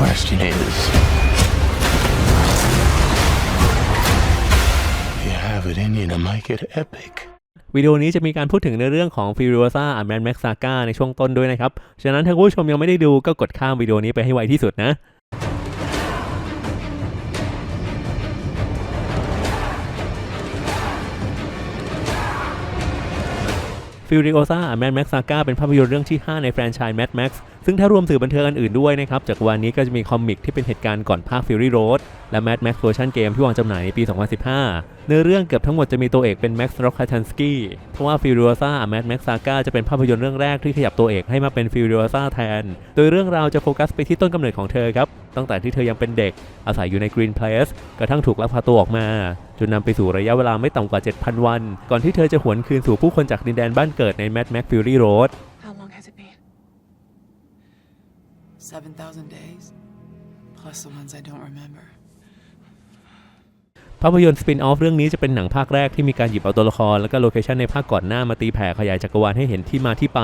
question is you have it in you to make it epic. วิดีโอนี้จะมีการพูดถึงในเรื่องของ Furiosa a m a n Max Saga ในช่วงต้นด้วยนะครับ ฉะนั้นถ้าผู้ชมยังไม่ได้ดูก็กดข้ามวิดีโอนี้ไปให้ไวที่สุดนะ Furiosa a m a n Max Saga เป็นภาพยนตร์เรื่องที่ 5 ในแฟรนไชส์ Mad Max ซึ่งถ้ารวมสื่อบันเทิงอันอื่นด้วยนะครับ จากวันนี้ก็จะมีคอมิกที่เป็นเหตุการณ์ก่อนภาค Fury Road และ Mad Max เวอร์ชันเกมที่วางจำหน่ายในปี 2015 เนื้อเรื่องเกือบทั้งหมดจะมีตัวเอกเป็น Max Rokatansky เพราะว่า Furiosa a Mad Max Saga จะเป็นภาพยนตร์เรื่องแรกที่ขยับตัวเอกให้มาเป็น Furiosa แทน โดยเรื่องราวจะโฟกัสไปที่ต้นกำเนิดของเธอครับ ตั้งแต่ที่เธอยังเป็นเด็ก อาศัยอยู่ใน Green Place กระทั่งถูกลักพาตัวออกมาจนนำไปสู่ระยะเวลาไม่ต่ำกว่า 7,000 วัน ก่อนที่เธอจะหวนคืนสู่ผู้คนจากดินแดนบ้านเกิดใน Mad Max Fury Road 7,000 days? Plus the ones I don't remember. ภาพยนตร์สปินออฟเรื่องนี้จะเป็นหนังภาคแรกที่มีการหยิบเอาตัวละคร และก็โลเคชันในภาคก่อนหน้ามาตีแผ่ขยายจักรวาลให้เห็นที่มาที่ไป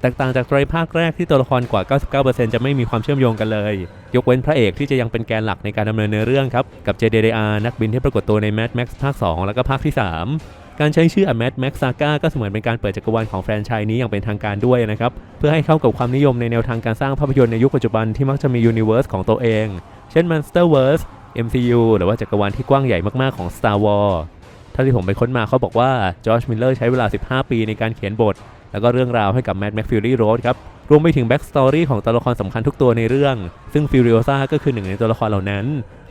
แตกต่างจากไตรภาคแรกที่ตัวละครกว่า 99%จะไม่มีความเชื่อมโยงกันเลย ยกเว้นพระเอกที่จะยังเป็นแกนหลักในการดำเนินเนื้อเรื่องครับ กับ JDDR นักบินที่ปรากฏตัวใน Mad Max ภาค 2 แล้วก็ภาคที่ 3 การใช้ชื่อ A Mad Max Saga ก็เสมือนเป็นการเปิดจักรวาลของแฟรนไชส์นี้อย่างเป็นทางการด้วยนะครับ เพื่อให้เข้ากับความนิยมในแนวทางการสร้างภาพยนตร์ในยุคปัจจุบันที่มักจะมียูนิเวอร์สของตัวเอง เช่น Monsterverse MCU หรือว่าจักรวาลที่กว้างใหญ่มากๆของ Star Wars ท่าที่ผมไปค้นมาเขาบอกว่าจอร์จมิลเลอร์ใช้เวลา 15 ปีในการเขียนบท แล้วก็เรื่องราวให้กับ Mad Max Fury Road ครับ รวมไปถึงแบ็กสตอรี่ของตัวละครสำคัญทุกตัวในเรื่อง ซึ่ง Furiosa ก็คือหนึ่งในตัวละครเหล่านั้น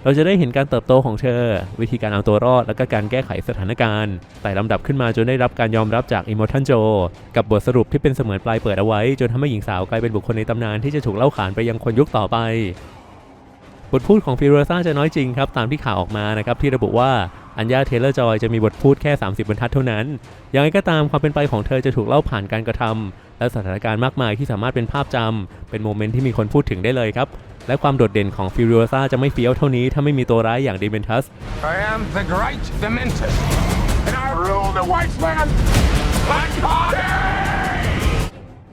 เราจะได้เห็นการเติบโตของเธอ วิธีการเอาตัวรอด และก็การแก้ไขสถานการณ์ไต่ลำดับขึ้นมาจนได้รับการยอมรับจากอิโมทันโจ กับบทสรุปที่เป็นเสมือนปลายเปิดเอาไว้ จนทำให้หญิงสาวกลายเป็นบุคคลในตำนานที่จะถูกเล่าขานไปยังคนยุคต่อไปบทพูดของฟิโรซ่าจะน้อยจริงครับตามที่ข่าวออกมานะครับที่ระบุว่า อัญญาเทเลอร์จอยจะมีบทพูดแค่ 30 บรรทัดเท่านั้นอย่างไรก็ตามความเป็นไปของเธอจะถูกเล่าผ่านการกระทำและสถานการณ์มากมายที่สามารถเป็นภาพจำเป็นโมเมนต์ที่มีคนพูดถึงได้เลยครับ และความโดดเด่นของฟิโรซ่าจะไม่เฟี้ยวเท่านี้ถ้าไม่มีตัวร้ายอย่างเดเมนทัส I am the great Dementor, and I rule the wasteland like Hardy!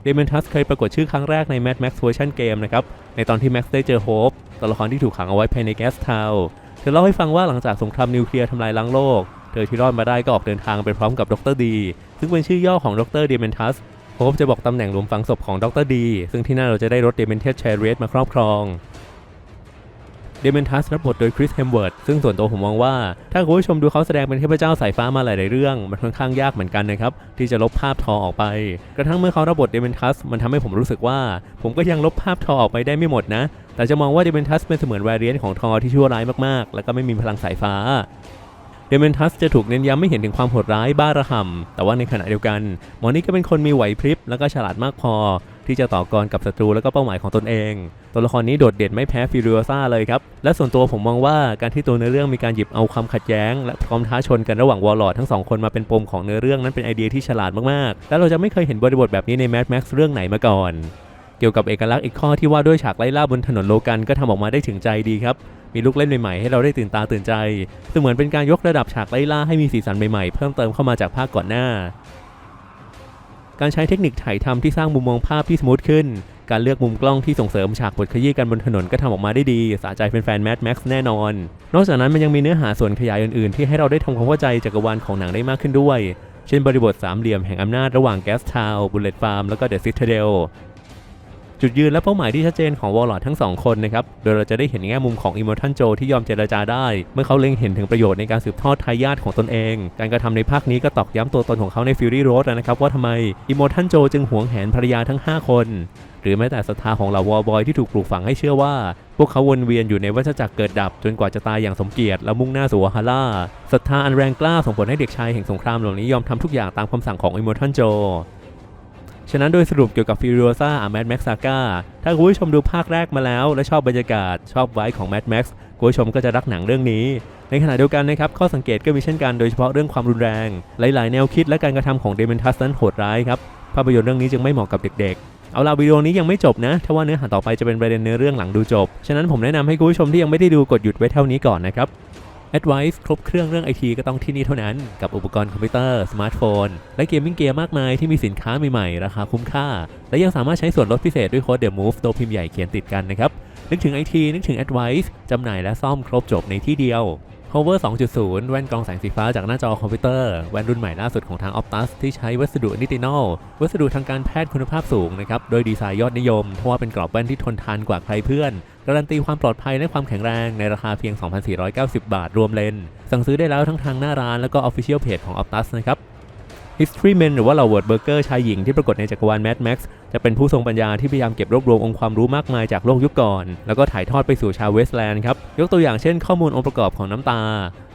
เดเมนทัสเคยปรากฏชื่อครั้งแรกใน Mad Max เวอร์ชันเกมนะครับ ในตอนที่แม็กซ์ได้เจอโฮปตัวละครที่ถูกขังเอาไว้ภายในแก๊สทาวน์ เธอเล่าให้ฟังว่าหลังจากสงครามนิวเคลียร์ทำลายล้างโลก เธอที่รอดมาได้ก็ออกเดินทางไปพร้อมกับดรดี ซึ่งเป็นชื่อย่อของดรเดเมนทัสโฮปจะบอกตำแหน่งหลุมฝังศพของดรดี ซึ่งที่นั่นเราจะได้รถเดเมนเทสแชร์เรสมาครอบครอง เดเมนทัสรับบทโดยคริสเฮมเวิร์ดซึ่งส่วนตัวผมมองว่า ถ้าคุณผู้ชมดูเขาแสดงเป็นเทพเจ้าสายฟ้ามาหลายๆเรื่อง มันค่อนข้างยากเหมือนกันนะครับ ที่จะลบภาพทอออกไป กระทั่งเมื่อเขารับบทเดเมนทัสมันทำให้ผมรู้สึกว่า ผมก็ยังลบภาพทอออกไปได้ไม่หมดนะ แต่จะมองว่าเดเมนทัสเป็นเสมือนแวรเรียนของทอที่ชั่วร้ายมากๆ และก็ไม่มีพลังสายฟ้า เดเมนทัสจะถูกเน้นย้ำไม่เห็นถึงความโหดร้ายบ้าระห่ำแต่ว่าในขณะเดียวกันมอนี่ก็เป็นคนมีไหวพริบแล้วก็ฉลาดมากพอ ที่จะต่อกรกับศัตรูและก็เป้าหมายของตนเอง ตัวละครนี้โดดเด่นไม่แพ้ฟิริโอซ่าเลยครับ และส่วนตัวผมมองว่าการที่ตัวเนื้อเรื่องมีการหยิบเอาความขัดแย้ง และความท้าชนกันระหว่างวอลลอดทั้งสองคนมาเป็นปมของเนื้อเรื่องนั้นเป็นไอเดียที่ฉลาดมากๆ และเราจะไม่เคยเห็นบริบทแบบนี้ในแม d แม็กซ์เรื่องไหนมาก่อนเกี่ยวกับเอกลักษณ์อีกข้อที่ว่าด้วยฉากไล่ล่าบนถนนโลกันก็ทำออกมาได้ถึงใจดีครับ มีลูกเล่นใหม่ๆ ให้เราได้ตื่นตาตื่นใจเสมือนเป็นการยกระดับฉากไล่ล่าให้มีสีสันใหม่ๆ เพิ่มเติมเข้ามาจากภาคก่อนหน้า การใช้เทคนิคถ่ายทำที่สร้างมุมมองภาพที่สมูทขึ้น การเลือกมุมกล้องที่ส่งเสริมฉากบทขยี้กันบนถนนก็ทำออกมาได้ดี สะใจแฟนๆแม d แม็กซ์แน่นอน นอกจากนั้นมันยังมีเนื้อหาส่วนขยายอื่นๆ ที่ให้เราได้ทำความเข้าใจจักรวาลของหนังได้มากขึ้นด้วย เช่นบริบทสามเหลี่ยมแห่งอำนาจระหว่างแกสทาวบุลเลตฟาร์มแล้วก็เดอะซิตเทเดล จุดยืนและเป้าหมายที่ชัดเจนของวอลลอดทั้งสองคนนะครับ โดยเราจะได้เห็นแง่มุมของอิมมอร์ทันโจที่ยอมเจรจาได้ เมื่อเขาเล็งเห็นถึงประโยชน์ในการสืบทอดทายาทของตนเอง การกระทำในภาคนี้ก็ตอกย้ำตัวตนของเขาในฟิวรี่โรดนะครับว่าทำไมอิมมอร์ทันโจจึงหวงแหนภรรยาทั้ง 5 คน หรือแม้แต่ศรัทธาของเหล่าวอลบอยที่ถูกปลูกฝังให้เชื่อว่า พวกเขาวนเวียนอยู่ในวัฏจักรเกิดดับ จนกว่าจะตายอย่างสมเกียรติแล้วมุ่งหน้าสู่วาฮาร่าศรัทธาอันแรงกล้าส่งผลให้เด็กชายแห่งสงครามเหล่านี้ยอมทำทุกอย่างตามคำสั่งของอิมมอร์ทันโจ ฉะนั้นโดยสรุปเกี่ยวกับ Furiosa A Mad Max Saga ถ้าคุณผู้ชมดูภาคแรกมาแล้ว และชอบบรรยากาศชอบไวท์ของ Mad Max คุณผู้ชมก็จะรักหนังเรื่องนี้ ในขณะเดียวกันนะครับ ข้อสังเกตก็มีเช่นกันโดยเฉพาะเรื่องความรุนแรง หลาย ๆ แนวคิดและการกระทำของเดเมนทัสนั้นโหดร้ายครับ ภาพยนตร์เรื่องนี้จึงไม่เหมาะกับเด็กๆเอาล่ะวิดีโอนี้ยังไม่จบนะถ้าว่าเนื้อหาต่อไปจะเป็นประเด็นเนื้อเรื่องหลังดูจบ ฉะนั้นผมแนะนำให้คุณผู้ชมที่ยังไม่ได้ดูกดหยุดไว้เท่านี้ก่อนนะครับ Advice ครบเครื่องเรื่องไอทีก็ต้องที่นี่เท่านั้น กับอุปกรณ์คอมพิวเตอร์ สมาร์ทโฟน และเกมมิ่งเกียร์มากมายที่มีสินค้าใหม่ๆ ราคาคุ้มค่า และยังสามารถใช้ส่วนลดพิเศษด้วยโค้ดเด e Move ตัวพิมพ์ใหญ่เขียนติดกันนะครับ นึกถึงไอทีนึกถึง Advice จำหน่ายและซ่อมครบจบในที่เดียว Hover 2.0 แว่นกรองแสงสีฟ้าจากหน้าจอคอมพิวเตอร์ แว่นรุ่นใหม่ล่าสุดของทาง Optus ที่ใช้วัสดุนิตินอล วัสดุทางการแพทย์คุณภาพสูงนะครับ โดยดีไซน์ยอดนิยม เพราะว่าเป็นกรอบแว่นที่ทนทานกว่าใครเพื่อน การันตีความปลอดภัยและความแข็งแรงในราคาเพียง 2,490 บาทรวมเลน สั่งซื้อได้แล้วทั้งทางหน้าร้านแล้วก็ Official Page ของ Optus นะครับ History Men หรือว่าเหล่าเวิร์ดเบอร์เกอร์ชายหญิงที่ปรากฏในจักรวาล Mad Max จะเป็นผู้ทรงปัญญาที่พยายามเก็บรวบรวมองค์ความรู้มากมายจากโลกยุคก่อน แล้วก็ถ่ายทอดไปสู่ชาวเวสต์แลนด์ครับ ยกตัวอย่างเช่นข้อมูลองค์ประกอบของน้ำตา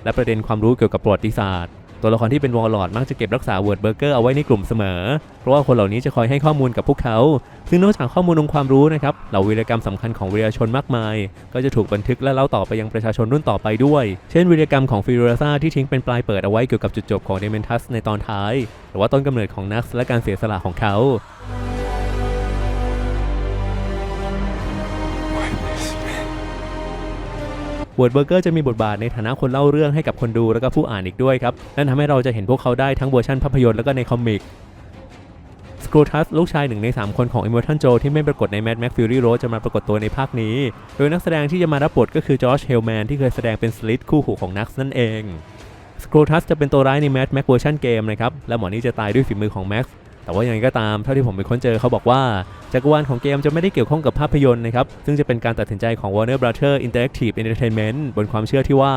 และประเด็นความรู้เกี่ยวกับประวัติศาสตร์ ตัวละครที่เป็นวอลลอดมักจะเก็บรักษาเวิร์ดเบอร์เกอร์เอาไว้ในกลุ่มเสมอ เพราะว่าคนเหล่านี้จะคอยให้ข้อมูลกับพวกเขา ซึ่งนอกจากข้อมูลองค์ความรู้นะครับ เหล่าวีรกรรมสำคัญของวีรชนมากมาย ก็จะถูกบันทึกและเล่าต่อไปยังประชาชนรุ่นต่อไปด้วย เช่นวีรกรรมของฟิโรซาที่ทิ้งเป็นปลายเปิดเอาไว้เกี่ยวกับจุดจบของเดเมนทัสในตอนท้าย หรือว่าต้นกำเนิดของนักและการเสียสละของเขา วอร์ดเบอร์เกอร์จะมีบทบาทในฐานะคนเล่าเรื่องให้กับคนดูและก็ผู้อ่านอีกด้วยครับ นั่นทำให้เราจะเห็นพวกเขาได้ทั้งเวอร์ชันภาพยนตร์และก็ในคอมิกสกรูทัสลูกชายหนึ่งใน 3 คนของอิม r ร์ทันโจที่ไม่ปรากฏใน Mad Max Fury Road จะมาปรากฏตัวในภาคนี้ โดยนักแสดงที่จะมารับบทก็คือจอร์จเฮลแมนที่เคยแสดงเป็นสลิดคู่หูของนักนั่นเองสกรูทัสจะเป็นตัวร้ายใน Mad Max เวอร์ชันเกมนะครับและหมอนี้จะตายด้วยฝีมือของแม็กซ์ แต่ว่ายังไงก็ตามเท่าที่ผมไปค้นเจอเขาบอกว่าจักรวาลของเกมจะไม่ได้เกี่ยวข้องกับภาพยนตร์นะครับ ซึ่งจะเป็นการตัดสินใจของ Warner Brother Interactive Entertainment บนความเชื่อที่ว่า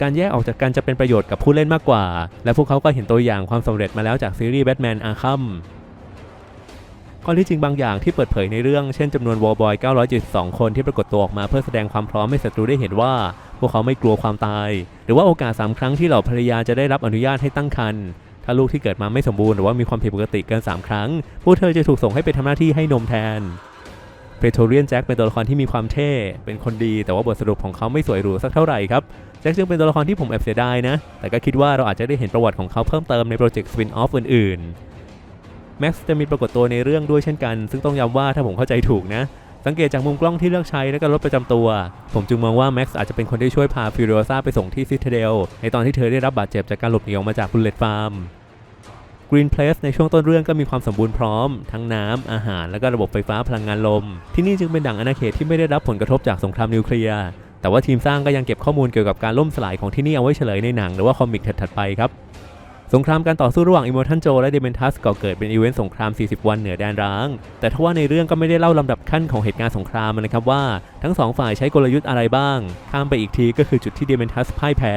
การแยกออกจากกันจะเป็นประโยชน์กับผู้เล่นมากกว่า และพวกเขาก็เห็นตัวอย่างความสำเร็จมาแล้วจากซีรีส์ Batman Arkham ข้อที่จริงบางอย่างที่เปิดเผยในเรื่อง เช่นจำนวนวอลบอย 972 คนที่ปรากฏตัวออกมาเพื่อแสดงความพร้อมให้ศัตรูได้เห็นว่า พวกเขาไม่กลัวความตาย หรือว่าโอกาส 3 ครั้งที่เหล่าภรรยาจะได้รับอนุญาตให้ตั้งครรภ์ ถ้าลูกที่เกิดมาไม่สมบูรณ์หรือว่ามีความผิดปกติเกิน 3 ครั้ง พวกเธอจะถูกส่งให้ไปทำหน้าที่ให้นมแทนเพโทเรียนแจ็คเป็นตัวละครที่มีความเท่ เป็นคนดีแต่ว่าบทสรุปของเขาไม่สวยหรูสักเท่าไหร่ครับ แจ็คจึงเป็นตัวละครที่ผมแอบเสียดายนะ แต่ก็คิดว่าเราอาจจะได้เห็นประวัติของเขาเพิ่มเติมในโปรเจกต์สปินออฟอื่นๆแม็กซ์จะมีปรากฏตัวในเรื่องด้วยเช่นกัน ซึ่งต้องย้ำว่าถ้าผมเข้าใจถูกนะ สังเกตจากมุมกล้องที่เลือกใช้และก็รถประจำตัว ผมจึงมองว่าแม็กซ์อาจจะเป็นคนที่ช่วยพาฟิโรซาไปส่งที่ซิตาเดลในตอนที่เธอได้รับบาดเจ็บจากการหลบหนีออกมาจากบุลเลตฟาร์ม Green Place ในช่วงต้นเรื่องก็มีความสมบูรณ์พร้อม ทั้งน้ำอาหาร และก็ระบบไฟฟ้าพลังงานลม ที่นี่จึงเป็นดั่งอาณาเขตที่ไม่ได้รับผลกระทบจากสงครามนิวเคลียร์ แต่ว่าทีมสร้างก็ยังเก็บข้อมูลเกี่ยวกับการล่มสลายของที่นี่เอาไว้เฉลยในหนัง หรือว่าคอมิกถัดๆไปครับ สงครามการต่อสู้ระหว่างอิ o ม r ทันโจและเดเมนทัสก่อเกิดเป็นอีเวนต์สงคราม 40 วันเหนือแดนร้าง แต่ทว่าในเรื่องก็ไม่ได้เล่าลำดับขั้นของเหตุการณ์สงครามนะครับว่า ทั้งสองฝ่ายใช้กลยุทธ์อะไรบ้าง ข้ามไปอีกทีก็คือจุดที่เดเมนทัสพ่ายแพ้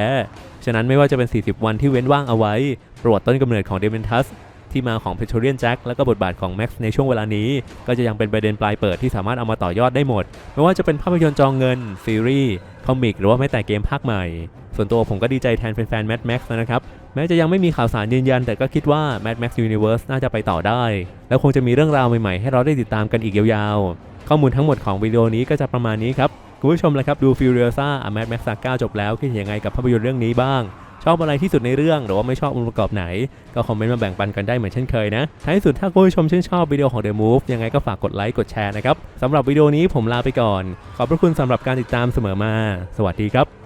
ฉะนั้นไม่ว่าจะเป็น 40 วันที่เว้นว่างเอาไว้ ประวัติต้นกำเนิดของเดเมนทัสที่มาของ p e t r o l i a n Jack และก็บทบาทของ Max ในช่วงเวลานี้ ก็จะยังเป็นประเด็นปลายเปิดที่สามารถเอามาต่อยอดได้หมด ไม่ว่าจะเป็นภาพยนตร์จองเงินซีรีส์คอมิกหรือว่าแม้แต่เกมภาคใหม่ ส่วนตัวผมก็ดีใจแทนแฟนๆ Mad Max นะครับ แม้จะยังไม่มีข่าวสารยืนยัน แต่ก็คิดว่า Mad Max Universe น่าจะไปต่อได้ แล้วคงจะมีเรื่องราวใหม่ๆ ให้เราได้ติดตามกันอีกยาวๆ ข้อมูลทั้งหมดของวิดีโอนี้ก็จะประมาณนี้ครับ คุณผู้ชมละครับดู Furiosa A Mad Max Saga จบแล้วคิดยังไงกับภาพยนตร์เรื่องนี้บ้าง ชอบอะไรที่สุดในเรื่องหรือว่าไม่ชอบองค์ประกอบไหน ก็คอมเมนต์มาแบ่งปันกันได้เหมือนเช่นเคยนะท้ายสุดถ้าคุณผู้ชมชื่นชอบวิดีโอของ The Move ยังไงก็ฝากกดไลค์กดแชร์นะครับสำหรับวิดีโอนี้ผมลาไปก่อน ขอบพระคุณสำหรับการติดตามเสมอมา สวัสดีครับ